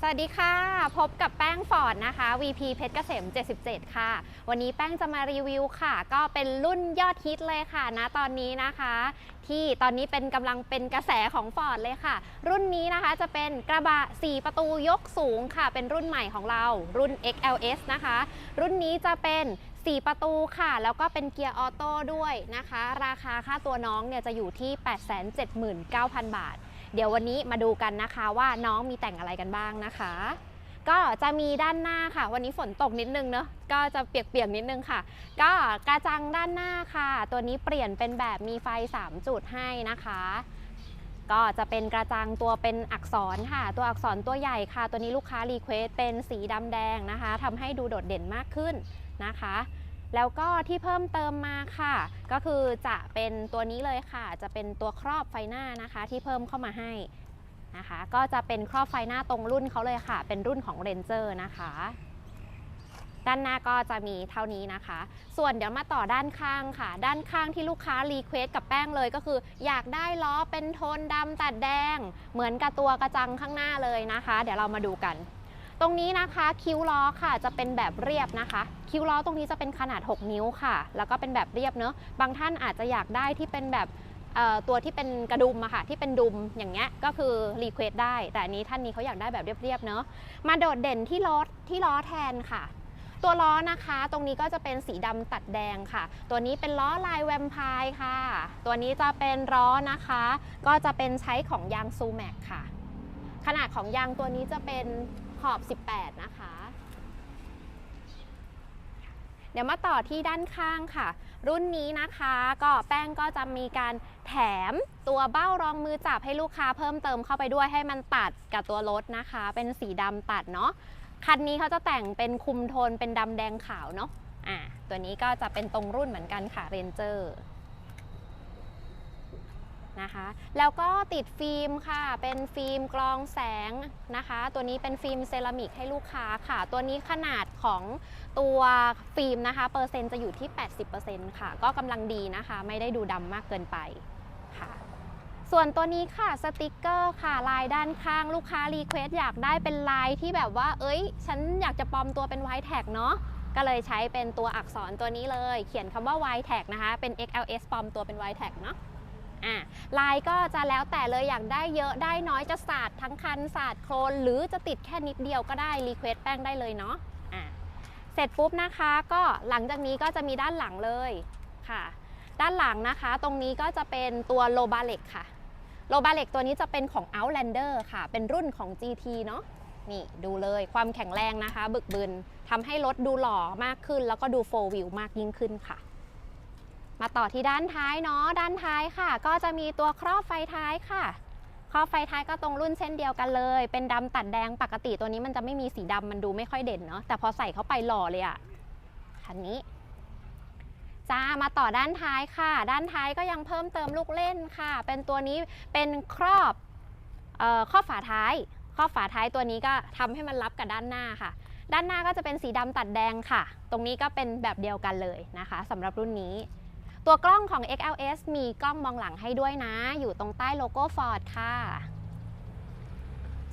สวัสดีค่ะ พบกับแป้งฟอร์ดนะคะ VP เพชรเกษม 77 ค่ะ วันนี้แป้งจะมารีวิวค่ะ ก็เป็นรุ่นยอดฮิตเลยค่ะนะตอนนี้นะคะ ที่ตอนนี้เป็นกำลังเป็นกระแสของฟอร์ดเลยค่ะ รุ่นนี้นะคะจะเป็นกระบะ 4 ประตูยกสูงค่ะ เป็นรุ่นใหม่ของเรารุ่น XLS นะคะ รุ่นนี้จะเป็น 4 ประตูค่ะ แล้วก็เป็นเกียร์ออโต้ด้วยนะคะ ราคาค่าตัวน้องเนี่ยจะอยู่ที่ 879,000 บาท เดี๋ยววันนี้มาดูกันนะคะว่าน้องมีแต่งอะไรกันบ้างนะคะ ก็จะมีด้านหน้าค่ะ วันนี้ฝนตกนิดนึงเนอะก็จะเปียกๆนิดนึงค่ะ ก็กระจังด้านหน้าค่ะ ตัวนี้เปลี่ยนเป็นแบบมีไฟ 3 จุดให้นะคะก็จะเป็นกระจังตัวเป็นอักษรค่ะ ตัวอักษรตัวใหญ่ค่ะ ตัวนี้ลูกค้ารีเควสเป็นสีดำแดงนะคะทำให้ดูโดดเด่นมากขึ้นนะคะ แล้วก็ที่เพิ่มเติมมาค่ะ ก็คือจะเป็นตัวนี้เลยค่ะ จะเป็นตัวครอบไฟหน้านะคะ ที่เพิ่มเข้ามาให้นะคะ ก็จะเป็นครอบไฟหน้าตรงรุ่นเขาเลยค่ะ เป็นรุ่นของ Ranger นะคะด้านหน้าก็จะมีเท่านี้นะคะ ส่วนเดี๋ยวมาต่อด้านข้างค่ะ ด้านข้างที่ลูกค้ารีเควสกับแป้งเลยก็คือ อยากได้ล้อเป็นโทนดำตัดแดง เหมือนกับตัวกระจังข้างหน้าเลยนะคะ เดี๋ยวเรามาดูกัน ตรงนี้นะคะคิ้วล้อค่ะจะเป็นแบบเรียบนะคะ คิ้วล้อตรงนี้จะเป็นขนาด 6 นิ้วค่ะ แล้วก็เป็นแบบเรียบเนอะบางท่านอาจจะอยากได้ที่เป็นแบบตัวที่เป็นกระดุมอะค่ะที่เป็นดุมอย่างเงี้ยก็คือรีเควสได้ แต่อันนี้ท่านนี้เขาอยากได้แบบเรียบๆเนอะมาโดดเด่นที่ล้อที่ล้อแทนค่ะ ตัวล้อนะคะ ตรงนี้ก็จะเป็นสีดำตัดแดงค่ะ ตัวนี้เป็นล้อลายแวมไพร์ค่ะ ตัวนี้จะเป็นล้อนะคะ ก็จะเป็นใช้ของยางซูแม็กค่ะ ขนาดของยางตัวนี้จะเป็น ขอบ 18 นะคะ เดี๋ยวมาต่อที่ด้านข้างค่ะ รุ่นนี้นะคะก็แป้งก็จะมีการแถมตัวเบ้ารองมือจับให้ลูกค้าเพิ่มเติมเข้าไปด้วยให้มันตัดกับตัวรถนะคะ เป็นสีดำตัดเนาะคันนี้เขาจะแต่งเป็นคุมโทนเป็นดำแดงขาวเนาะอ่าตัวนี้ก็จะเป็นตรงรุ่นเหมือนกันค่ะ Ranger นะคะ แล้วก็ติดฟิล์มค่ะ เป็นฟิล์มกรองแสงนะคะ ตัวนี้เป็นฟิล์มเซรามิกให้ลูกค้าค่ะ ตัวนี้ขนาดของตัวฟิล์มนะคะ เปอร์เซ็นต์จะอยู่ที่ 80%ค่ะ ก็กำลังดีนะคะ ไม่ได้ดูดำมากเกินไปค่ะ ส่วนตัวนี้ค่ะสติกเกอร์ค่ะ ลายด้านข้างลูกค้ารีเควสอยากได้เป็นลายที่แบบว่า เอ้ย ฉันอยากจะปลอมตัวเป็น y t a g เนาะก็เลยใช้เป็นตัวอักษรตัวนี้เลย เขียนคำว่า y t a g นะคะ เป็น XLS ปลอมตัวเป็น y t a g เนาะ อะลายก็จะแล้วแต่เลยอยากได้เยอะได้น้อยจะสาดทั้งคันสาดโคลนหรือจะติดแค่นิดเดียวก็ได้รีเควสแป้งได้เลยเนาะอะเสร็จปุ๊บนะคะก็หลังจากนี้ก็จะมีด้านหลังเลยค่ะ ด้านหลังนะคะ ตรงนี้ก็จะเป็นตัวโลบาเล็กค่ะโลบาเล็กตัวนี้จะเป็นของ Outlander ค่ะ เป็นรุ่นของ GT เนาะนี่ดูเลยความแข็งแรงนะคะ บึกบึนทำให้รถดูหล่อมากขึ้น แล้วก็ดูโฟวิวมากยิ่งขึ้นค่ะ มาต่อที่ด้านท้ายเนาะด้านท้ายค่ะ ก็จะมีตัวครอบไฟท้ายค่ะ ครอบไฟท้ายก็ตรงรุ่นเช่นเดียวกันเลย เป็นดำตัดแดงปกติตัวนี้มันจะไม่มีสีดำมันดูไม่ค่อยเด่นเนาะแต่พอใส่เข้าไปหล่อเลยอะคันนี้จ้ามาต่อด้านท้ายค่ะ ด้านท้ายก็ยังเพิ่มเติมลูกเล่นค่ะ เป็นตัวนี้เป็นครอบออครอบฝาท้าย ครอบฝาท้ายตัวนี้ก็ทำให้มันรับกับด้านหน้าค่ะ ด้านหน้าก็จะเป็นสีดำตัดแดงค่ะ ตรงนี้ก็เป็นแบบเดียวกันเลยนะคะสำหรับรุ่นนี้ ตัวกล้องของ XLS มีกล้องมองหลังให้ด้วยนะ อยู่ตรงใต้โลโก้ Ford ค่ะ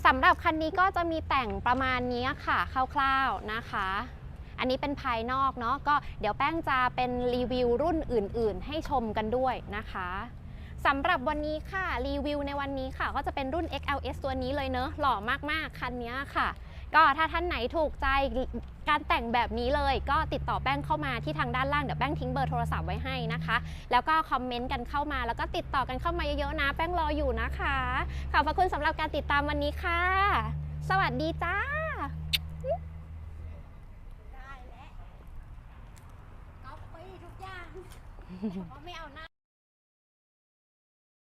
สำหรับคันนี้ก็จะมีแต่งประมาณนี้ค่ะคร่าวๆนะคะ อันนี้เป็นภายนอกเนาะก็เดี๋ยวแป้งจะเป็นรีวิวรุ่นอื่น ๆ ให้ชมกันด้วยนะคะสำหรับวันนี้ค่ะรีวิวในวันนี้ค่ะ ก็จะเป็นรุ่น XLS ตัวนี้เลยเนอะหล่อมากๆ คันนี้ค่ะ ก็ถ้าท่านไหนถูกใจการแต่งแบบนี้เลยก็ติดต่อแป้งเข้ามาที่ทางด้านล่างเดี๋ยวแป้งทิ้งเบอร์โทรศัพท์ไว้ให้นะคะ แล้วก็คอมเมนต์กันเข้ามา แล้วก็ติดต่อกันเข้ามาเยอะๆนะ แป้งรออยู่นะคะ ขอบพระคุณสำหรับการติดตามวันนี้ค่ะ สวัสดีจ้าได้แล้วก๊อปปี้ทุกอย่างเพราะไม่เอา